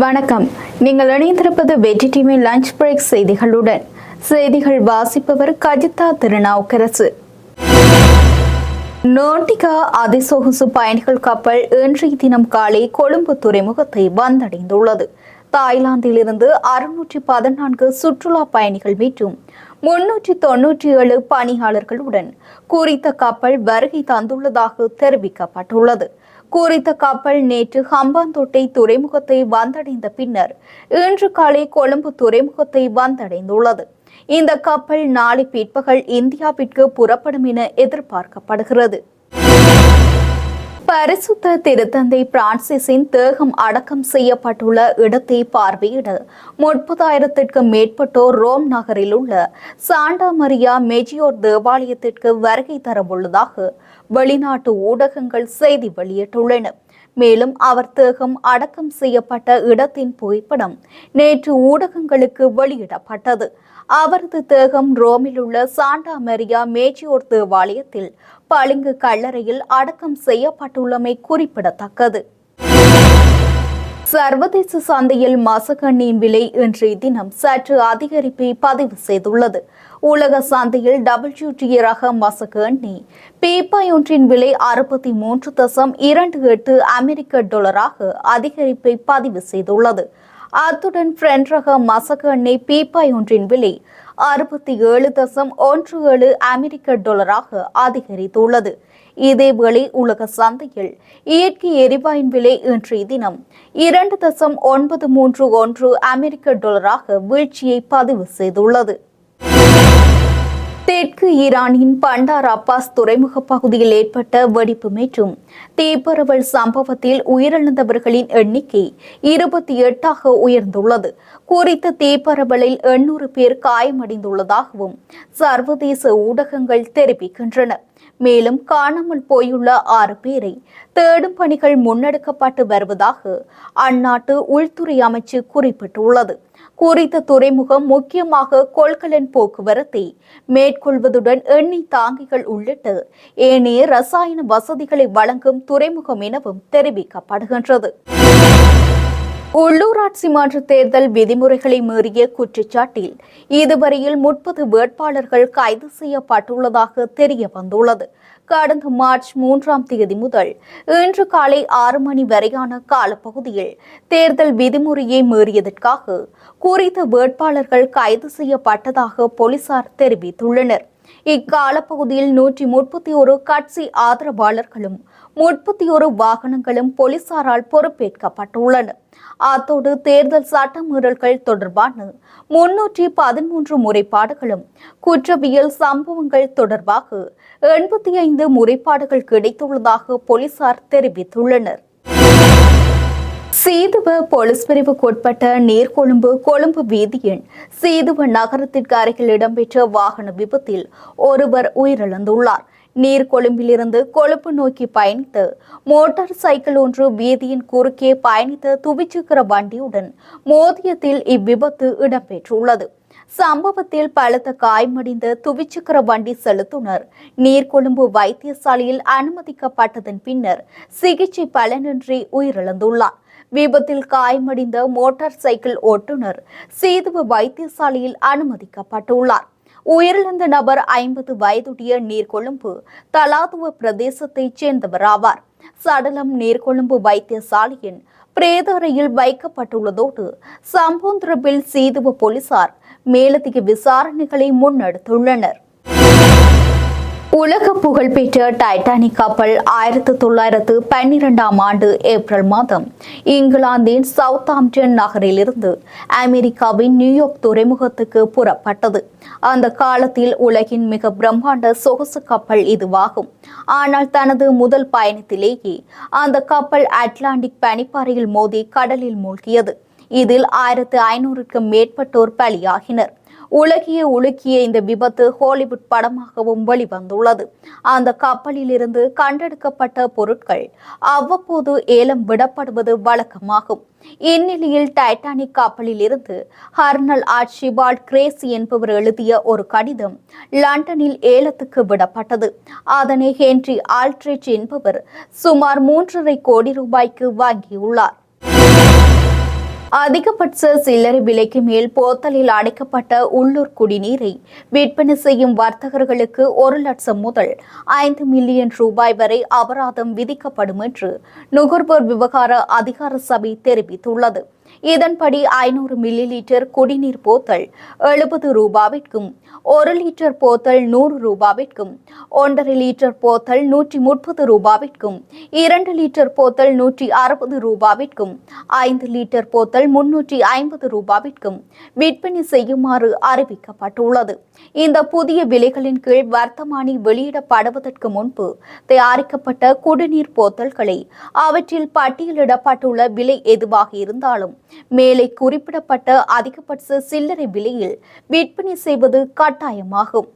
வணக்கம். நீங்கள் இணைந்திருப்பது வெற்றி டிவி லஞ்ச் பிரேக் செய்திகளுடன். செய்திகள் வாசிப்பவர் கஜிதா திருநாவுக்கரசு. நோட்டிகா அதிசொகுசு பயணிகள் கப்பல் இன்றைய தினம் காலை கொழும்பு துறைமுகத்தை வந்தடைந்துள்ளது. தாய்லாந்திலிருந்து அறுநூற்றி பதினான்கு சுற்றுலா பயணிகள் மீட்டும் முன்னூற்றி தொன்னூற்றி ஏழு பணியாளர்களுடன் குறித்த கப்பல் வருகை தந்துள்ளதாக தெரிவிக்கப்பட்டுள்ளது. குறித்த கப்பல் நேற்று ஹம்பாந்தோட்டை துறைமுகத்தை வந்தடைந்த பின்னர் இன்று காலை கொழும்பு துறைமுகத்தை வந்தடைந்துள்ளது. இந்த கப்பல் நாளை பிற்பகல் இந்தியாவிற்கு புறப்படும் என எதிர்பார்க்கப்படுகிறது. பரிசுத்த திருத்தந்தை பிரான்சிஸின் தேகம் அடக்கம் செய்யப்பட்டுள்ள இடத்தை பார்வையிட முப்பதாயிரத்திற்கும் மேற்பட்டோர் ரோம் நகரில் உள்ள சாண்டா மரியா மெஜியோர் தேவாலயத்திற்கு வருகை தரவுள்ளதாக வெளிநாட்டு ஊடகங்கள் செய்தி வெளியிட்டுள்ளன. மேலும் அவர் தேகம் அடக்கம் செய்யப்பட்ட இடத்தின் புகைப்படம் நேற்று ஊடகங்களுக்கு வெளியிடப்பட்டது. அவரது தேகம் ரோமில் உள்ள சாண்டா மரியா மேஜியோர் தேவாலயத்தில் பளிங்கு கல்லறையில் அடக்கம் செய்யப்பட்டுள்ளமை குறிப்பிடத்தக்கது. சர்வதேச சந்தையில் மசக்கண்ணியின் விலை இன்றைய தினம் சற்று அதிகரிப்பை பதிவு செய்துள்ளது. உலக சந்தையில் டபிள்யூடிஏ ரக மசகண்ணி எண்ணெய் பீப்பாய் ஒன்றின் விலை அறுபத்தி மூன்று தசம் இரண்டு எட்டு அமெரிக்க டாலராக அதிகரிப்பை பதிவு செய்துள்ளது. அத்துடன் பிரெண்ட் ரக எண்ணெய் பீப்பாய் ஒன்றின் விலை அறுபத்தி ஏழு தசம் ஒன்று ஏழு அமெரிக்க டாலராக அதிகரித்துள்ளது. இதேவேளை உலக சந்தையில் இயற்கை எரிவாயின் விலை இன்றைய தினம் இரண்டு தசம் ஒன்பது மூன்று ஒன்று அமெரிக்க டாலராக வீழ்ச்சியை பதிவு செய்துள்ளது. தெற்கு ஈரானின் பண்டார் அப்பாஸ் துறைமுக பகுதியில் ஏற்பட்ட வெடிப்பு மற்றும் தீப்பரவல் சம்பவத்தில் உயிரிழந்தவர்களின் எண்ணிக்கை இருபத்தி எட்டாக உயர்ந்துள்ளது. குறித்த தீப்பரவலில் எண்ணூறு பேர் காயமடைந்துள்ளதாகவும் சர்வதேச ஊடகங்கள் தெரிவிக்கின்றன. மேலும் காணாமல் போயுள்ள ஆறு பேரை தேடும் பணிகள் முன்னெடுக்கப்பட்டு வருவதாக அந்நாட்டு உள்துறை அமைச்சு குறிப்பிட்டுள்ளது. குறித்த துறைமுகம் முக்கியமாக கொள்கலன் போக்குவரத்தை மேற்கொள்வதுடன் எண்ணெய் தாங்கிகள் உள்ளிட்ட ஏனைய ரசாயன வசதிகளை வழங்கும் துறைமுகம் எனவும் தெரிவிக்கப்படுகின்றது. உள்ளூராட்சி மாற்று தேர்தல் விதிமுறைகளை மீறிய குற்றச்சாட்டில் இதுவரையில் முப்பது வேட்பாளர்கள் கைது செய்யப்பட்டுள்ளதாக தெரிய வந்துள்ளது. கடந்த மார்ச் மூன்றாம் தேதி முதல் இன்று காலை ஆறு மணி வரையான காலப்பகுதியில் தேர்தல் விதிமுறையை மீறியதற்காக குறித்த வேட்பாளர்கள் கைது செய்யப்பட்டதாக போலீசார் தெரிவித்துள்ளனர். இக்காலப்பகுதியில் நூற்றி முப்பத்தி ஒரு கட்சி ஆதரவாளர்களும் முப்பத்தி ஒரு வாகனங்களும் போலீசாரால் பொறுப்பேற்கப்பட்டுள்ளன அத்தோடு தேர்தல் சட்டமீறல்கள் தொடர்பான முன்னூற்றி பதிமூன்று முறைப்பாடுகளும் குற்றவியல் சம்பவங்கள் தொடர்பாக எண்பத்தி ஐந்து முறைப்பாடுகள் கிடைத்துள்ளதாக போலீசார் தெரிவித்துள்ளனர். சீதுவ போலீஸ் பிரிவுக்குட்பட்ட நீர்கொழும்பு கொழும்பு வீதியின் சீதுவ நகரத்திற்கு அருகில் இடம்பெற்ற வாகன விபத்தில் ஒருவர் உயிரிழந்துள்ளார். நீர்கொழும்பிலிருந்து கொழும்பு நோக்கி பயணித்து மோட்டார் சைக்கிள் ஒன்று வீதியின் குறுக்கே பயணித்த துவிச்சக்கர வண்டியுடன் மோதியத்தில் இவ்விபத்து இடம்பெற்றுள்ளது. சம்பவத்தில் பலத்த காயமடைந்த துவிச்சக்கர வண்டி செலுத்துனர். நீர்கொழும்பு வைத்தியசாலையில் அனுமதிக்கப்பட்டதன் பின்னர் சிகிச்சை பலனின்றி உயிரிழந்துள்ளார். விபத்தில் காயமடைந்த மோட்டார் சைக்கிள் ஓட்டுநர் சேதுவ வைத்தியசாலையில் அனுமதிக்கப்பட்டுள்ளார். உயிரிழந்த நபர் ஐம்பது வயதுடைய நீர்கொழும்பு தலாதுவ பிரதேசத்தைச் சேர்ந்தவர் ஆவார் சடலம் நீர்கொழும்பு வைத்தியசாலையின் பிரேதறையில் வைக்கப்பட்டுள்ளதோடு சம்பவம் சீதுவ போலீசார் மேலதிக விசாரணைகளை முன்னெடுத்துள்ளனர். உலக புகழ்பெற்ற டைட்டானிக் கப்பல் ஆயிரத்து தொள்ளாயிரத்து பன்னிரெண்டாம் ஆண்டு ஏப்ரல் மாதம் இங்கிலாந்தின் சவுத் ஆம்டன் நகரிலிருந்து அமெரிக்காவின் நியூயார்க் துறைமுகத்துக்கு புறப்பட்டது. அந்த காலத்தில் உலகின் மிக பிரம்மாண்ட சொகுசு கப்பல் இதுவாகும். ஆனால் தனது முதல் பயணத்திலேயே அந்த கப்பல் அட்லாண்டிக் பனிப்பாறையில் மோதி கடலில் மூழ்கியது. இதில் ஆயிரத்து ஐநூறுக்கும் மேற்பட்டோர் பலியாகினர். உலகிய உலுக்கிய இந்த விபத்து ஹாலிவுட் படமாகவும் வெளிவந்துள்ளது. அந்த கப்பலில் இருந்து கண்டெடுக்கப்பட்ட பொருட்கள் அவ்வப்போது ஏலம் விடப்படுவது வழக்கமாகும். இந்நிலையில் டைட்டானிக் கப்பலில் இருந்து ஹர்னல் ஆர்ச்சிபால்ட் கிரேசி என்பவர் எழுதிய ஒரு கடிதம் லண்டனில் ஏலத்துக்கு விடப்பட்டது. அதனை ஹென்றி ஆல்ட்ரிச் என்பவர் சுமார் மூன்றரை கோடி ரூபாய்க்கு வாங்கியுள்ளார். அதிகபட்ச சில்லறை விலைக்கு மேல் போத்தலில் அடைக்கப்பட்ட உள்ளூர் குடிநீரை விற்பனை செய்யும் வர்த்தகர்களுக்கு ஒரு லட்சம் முதல் ஐந்து மில்லியன் ரூபாய் வரை அபராதம் விதிக்கப்படும் என்று நுகர்வோர் விவகார அதிகார சபை தெரிவித்துள்ளது. இதன்படி ஐநூறு மில்லி லிட்டர் குடிநீர் போத்தல் எழுபது ரூபாவிற்கும் ஒரு லிட்டர் போத்தல் நூறு ரூபாவிற்கும் ஒன்றரை லிட்டர் போத்தல் நூற்றி முப்பது ரூபாவிற்கும் இரண்டு லிட்டர் போத்தல் நூற்றி அறுபது ரூபாவிற்கும் ஐந்து லிட்டர் போத்தல் முன்னூற்றி ஐம்பது ரூபாவிற்கும் விற்பனை செய்யுமாறு அறிவிக்கப்பட்டுள்ளது. இந்த புதிய விலைகளின் கீழ் வர்த்தமானி வெளியிடப்படுவதற்கு முன்பு தயாரிக்கப்பட்ட குடிநீர் போத்தல்களை அவற்றில் பட்டியலிடப்பட்டுள்ள விலை எதுவாக இருந்தாலும் மேலே குறிப்பிடப்பட்ட அதிகபட்ச சில்லறை விலையில் விற்பனை செய்வது கட்டாயமாகும்.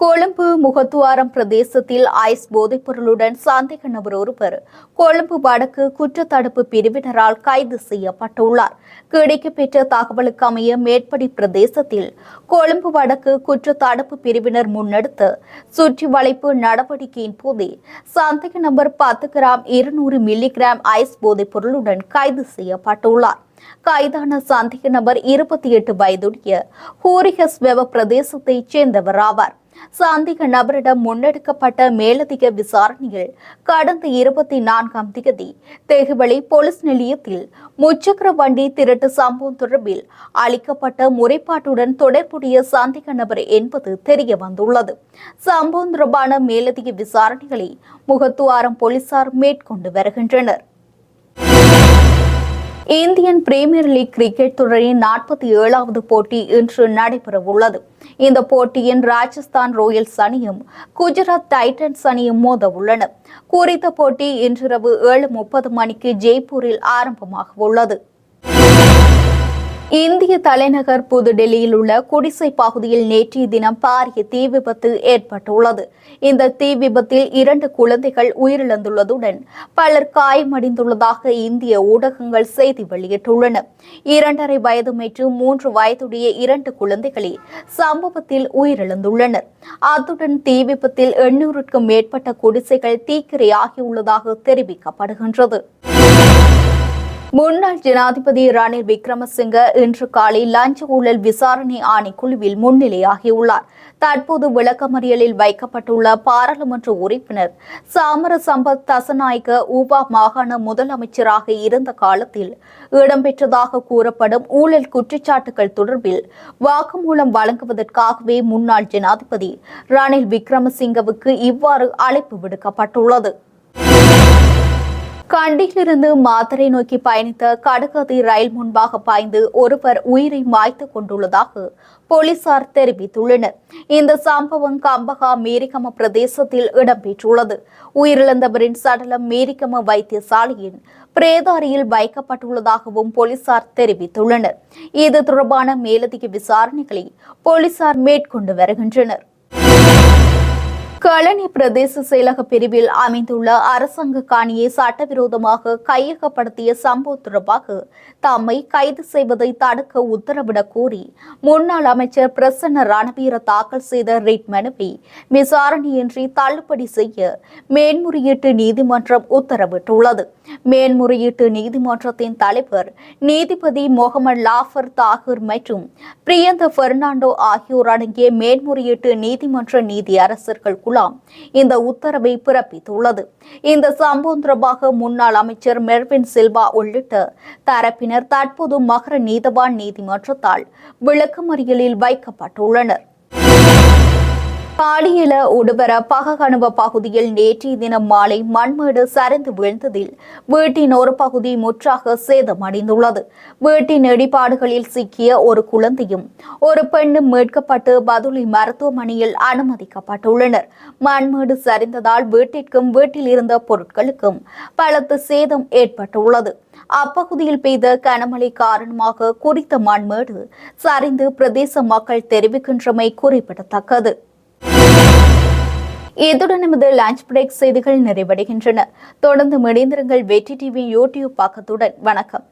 கொழும்பு முகத்துவாரம் பிரதேசத்தில் ஐஸ் போதைப்பொருளுடன் சந்தேக நபர் ஒருவர் கொழும்பு வடக்கு குற்றத்தடுப்பு பிரிவினரால் கைது செய்யப்பட்டுள்ளார். கிடைக்கப்பெற்ற தகவலுக்கு அமைய மேற்படி பிரதேசத்தில் கொழும்பு வடக்கு குற்றத்தடுப்பு பிரிவினர் முன்னெடுத்த சுற்றி வளைப்பு நடவடிக்கையின் போதே சந்தேக நபர் பத்து கிராம் இருநூறு மில்லிகிராம் ஐஸ் போதைப்பொருளுடன் கைது செய்யப்பட்டுள்ளார். கைதான சந்தேக நபர் இருபத்தி எட்டு வயதுடைய ஹூரிகஸ் வெவ பிரதேசத்தைச் சேர்ந்தவர் ஆவார். சந்தேக நபரிடம் முன்னெடுக்கப்பட்ட மேலதிக விசாரணையில் கடந்த இருபத்தி நான்காம் தேதி தெகுவளி போலீஸ் நிலையத்தில் முச்சக்கர வண்டி திருட்டு சம்பவம் தொடர்பில் அளிக்கப்பட்ட முறைப்பாட்டுடன் தொடர்புடைய சந்தேக நபர் என்பது தெரிய வந்துள்ளது. சம்பவம் தொடர்பான மேலதிக விசாரணைகளை முகத்துவாரம் போலீசார் மேற்கொண்டு வருகின்றனர். இந்தியன் பிரீமியர் லீக் கிரிக்கெட் தொடரின் நாற்பத்தி ஏழாவது போட்டி இன்று நடைபெறவுள்ளது. இந்த போட்டியின் ராஜஸ்தான் ராயல்ஸ் அணியும் குஜராத் டைட்டன்ஸ் அணியும் மோத உள்ளன குறித்த போட்டி இன்றிரவு ஏழு முப்பது மணிக்கு ஜெய்ப்பூரில் ஆரம்பமாக உள்ளது இந்திய தலைநகர் புதுடெல்லியில் உள்ள குடிசை பகுதியில் நேற்றைய தினம் பாரிய தீ விபத்து ஏற்பட்டுள்ளது. இந்த தீ விபத்தில் இரண்டு குழந்தைகள் உயிரிழந்துள்ளதுடன் பலர் காயமடைந்துள்ளதாக இந்திய ஊடகங்கள் செய்தி வெளியிட்டுள்ளன. இரண்டரை வயது மற்றும் மூன்று வயதுடைய இரண்டு குழந்தைகளே சம்பவத்தில் உயிரிழந்துள்ளனர். அத்துடன் தீ விபத்தில் எண்ணூறுக்கும் மேற்பட்ட குடிசைகள் தீக்கிரையாகியுள்ளதாக தெரிவிக்கப்படுகின்றது. முன்னாள் ஜனாதிபதி ரணில் விக்ரமசிங்க இன்று காலை லஞ்ச ஊழல் விசாரணை ஆணைக்குழுவில் முன்னிலையாகியுள்ளார். தற்போது விளக்கமறியலில் வைக்கப்பட்டுள்ள பாராளுமன்ற உறுப்பினர் சாமர சம்பத் தசநாயக ஊபா மாகாண முதலமைச்சராக இருந்த காலத்தில் இடம்பெற்றதாக கூறப்படும் ஊழல் குற்றச்சாட்டுகள் தொடர்பில் வாக்குமூலம் வழங்குவதற்காகவே முன்னாள் ஜனாதிபதி ரணில் விக்ரமசிங்கவுக்கு இவ்வாறு அழைப்பு விடுக்கப்பட்டுள்ளது. கண்டியிலிருந்து மாத்தரை நோக்கி பயணித்த கடுகதி ரயில் முன்பாக பாய்ந்து ஒருவர் உயிரை மாய்த்து கொண்டுள்ளதாக போலீசார் தெரிவித்துள்ளனர். இந்த சம்பவம் கம்பகா மேரிகம பிரதேசத்தில் இடம்பெற்றுள்ளது. உயிரிழந்தவரின் சடலம் மேரிகம வைத்தியசாலையின் பிரேதாரியில் வைக்கப்பட்டுள்ளதாகவும் போலீசார் தெரிவித்துள்ளனர். இது தொடர்பான மேலதிக விசாரணைகளை போலீசார் மேற்கொண்டு வருகின்றனர். பழனி பிரதேச செயலக பிரிவில் அமைந்துள்ள அரசாங்க காணியை சட்டவிரோதமாக கையகப்படுத்திய சம்பவம் தொடர்பாக தம்மை கைது செய்வதை தடுக்க உத்தரவிடக் கோரி முன்னாள் அமைச்சர் பிரசன்ன ரணவீர தாக்கல் செய்த ரிட் மனுவை விசாரணையின்றி தள்ளுபடி செய்ய மேன்முறையீட்டு நீதிமன்றம் உத்தரவிட்டுள்ளது. மேன்முறையீட்டு நீதிமன்றத்தின் தலைவர் நீதிபதி முகமது லாஃபர் தாகூர் மற்றும் பிரியந்த பெர்னாண்டோ ஆகியோர் அடங்கிய மேன்முறையீட்டு நீதிமன்ற நீதியரசர்கள் குழாம் இந்த உத்தரவை பிறப்பித்துள்ளது. இந்த சம்பவம் தொடர்பாக முன்னாள் அமைச்சர் மெர்வின் சில்வா உள்ளிட்ட தரப்பினர் தற்போது மகர நீதவான் நீதிமன்றத்தால் விளக்கமறியலில் வைக்கப்பட்டுள்ளனர். பாலியல உடுவர பககணுவ பகுதியில் நேற்றைய தினம் மாலை மண்மேடு சரிந்து வீழ்ந்ததில் வீட்டின் ஒரு பகுதி முற்றாக சேதமடைந்துள்ளது. வீட்டின் இடிபாடுகளில் சிக்கிய ஒரு குழந்தையும் ஒரு பெண்ணும் மீட்கப்பட்டு பதுளி மருத்துவமனையில் அனுமதிக்கப்பட்டுள்ளனர். மண்மேடு சரிந்ததால் வீட்டிற்கும் வீட்டில் இருந்த பொருட்களுக்கும் பலத்த சேதம் ஏற்பட்டுள்ளது. அப்பகுதியில் பெய்த கனமழை காரணமாக குறித்த மண்மேடு சரிந்து பிரதேச மக்கள் தெரிவிக்கின்றமை குறிப்பிடத்தக்கது. இத்துடன் நமது லஞ்ச் பிரேக் செய்திகள் நிறைவடைகின்றன. தொடர்ந்து இணைந்திருங்கள் வெற்றி டிவி யூடியூப் பக்கத்துடன். வணக்கம்.